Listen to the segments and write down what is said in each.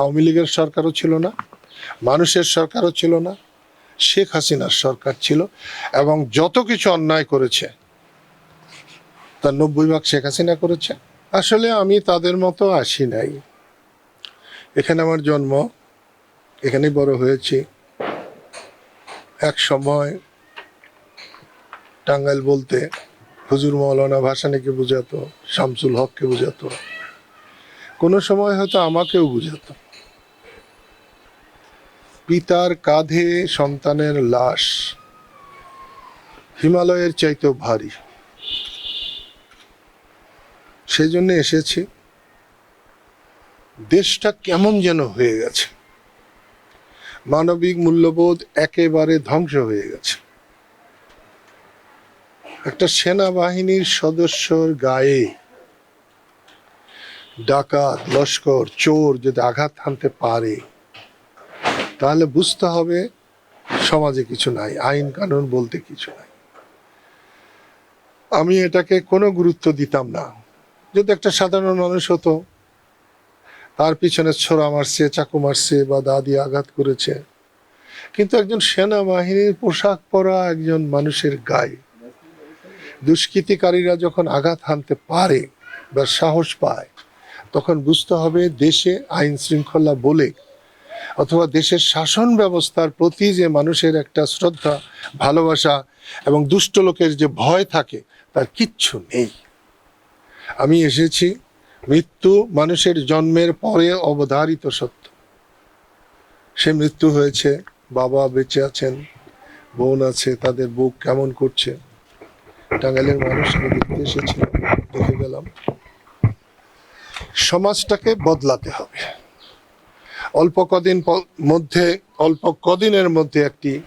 আওয়ামী লীগের সরকারও ছিল না, মানুষের সরকারও ছিল না, শেখ হাসিনার সরকার ছিল এবং যত কিছু অন্যায় করেছে, তার নব্বই ভাগ শেখ হাসিনা করেছে। আসলে আমি তাদের মতো আসি নাই। এখানে আমার জন্ম, এখানেই বড় হয়েছি। এক সময় টাঙ্গাইল বলতে হুজুর মৌলানা ভাসানিকে বুঝাতো, শামসুল হককে বুঝাতো। কোনো সময় হয়তো আমাকেও বুঝাতো। পিতার কাঁধে সন্তানের লাশ। হিমালয়ের চাইতেও ভারী। সেই জন্য এসেছি। দেশটা কেমন যেন হয়ে গেছে। মানবিক মূল্যবোধ একেবারে ধ্বংস হয়ে গেছে। একটা সেনাবাহিনীর সদস্যর গায়ে ডাকাত, লস্কর, চোর যদি আঘাত হানতে পারে তাহলে বুঝতে হবে সমাজে কিছু নাই, আইন কানুন বলতে কিছু নাই। আমি এটাকে কোনো গুরুত্ব দিতাম না। যদি একটা সাধারণ মানুষ হতো, তার পিছনে ছোড়া মারছে, চাকু মারছে বা দাদি আঘাত করেছে, কিন্তু একজন সেনাবাহিনীর পোশাক পরা একজন মানুষের গায়ে দুষ্কৃতিকারীরা যখন আঘাত হানতে পারে বা সাহস পায়, তখন বুঝতে হবে দেশে আইন শৃঙ্খলা বলে অথবা দেশের শাসন ব্যবস্থার প্রতি যে মানুষের একটা শ্রদ্ধা, ভালোবাসা এবং দুষ্ট লোকের যে ভয় থাকে, তার কিচ্ছু নেই। আমি এসেছি, মৃত্যু মানুষের জন্মের পরে অবধারিত সত্য। সে মৃত্যু হয়েছে, বাবা বেঁচে আছেন, বোন আছে, তাদের বুক কেমন করছে। টাঙ্গাইলের মানুষ দেখতে এসেছিলাম দেখে গেলাম। সমাজটাকে বদলাতে হবে। অল্প কদিন মধ্যে, অল্প কদিনের মধ্যে একটি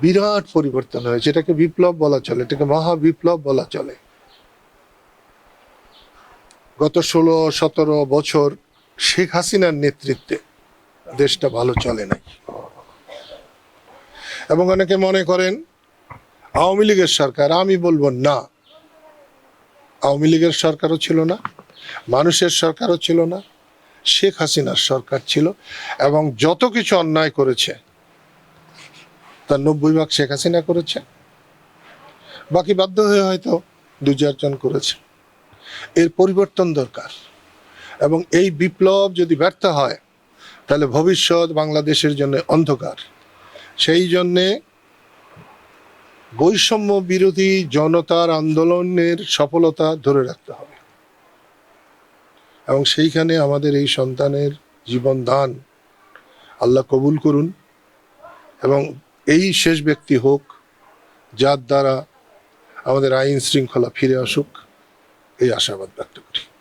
বিরাট পরিবর্তন হয়েছে এটাকে বিপ্লব বলা চলে, এটাকে মহা বিপ্লব বলা চলে। গত ষোলো, সতেরো বছর শেখ হাসিনার নেতৃত্বে দেশটা ভালো চলে নাই। এবং অনেকে মনে করেন, আওয়ামী লীগের সরকার, আমি বলব না। আওয়ামী লীগের সরকারও ছিল না, মানুষের সরকারও ছিল না শেখ হাসিনার সরকার ছিল এবং যত কিছু অন্যায় করেছে, তার নব্বই ভাগ শেখ হাসিনা করেছে। বাকি বাধ্য হয়ে হয়তো দু চারজন করেছে। এর পরিবর্তন দরকার এবং এই বিপ্লব যদি ব্যর্থ হয়, তাহলে ভবিষ্যৎ বাংলাদেশের জন্য অন্ধকার। সেই জন্যে বৈষম্য বিরোধী জনতার আন্দোলনের সফলতা ধরে রাখতে হবে। এবং সেইখানে আমাদের এই সন্তানের জীবন দান আল্লাহ কবুল করুন এবং এই শেষ ব্যক্তি হোক, যার দ্বারা আমাদের আইন শৃঙ্খলা ফিরে আসুক, এই আশাবাদ ব্যক্ত।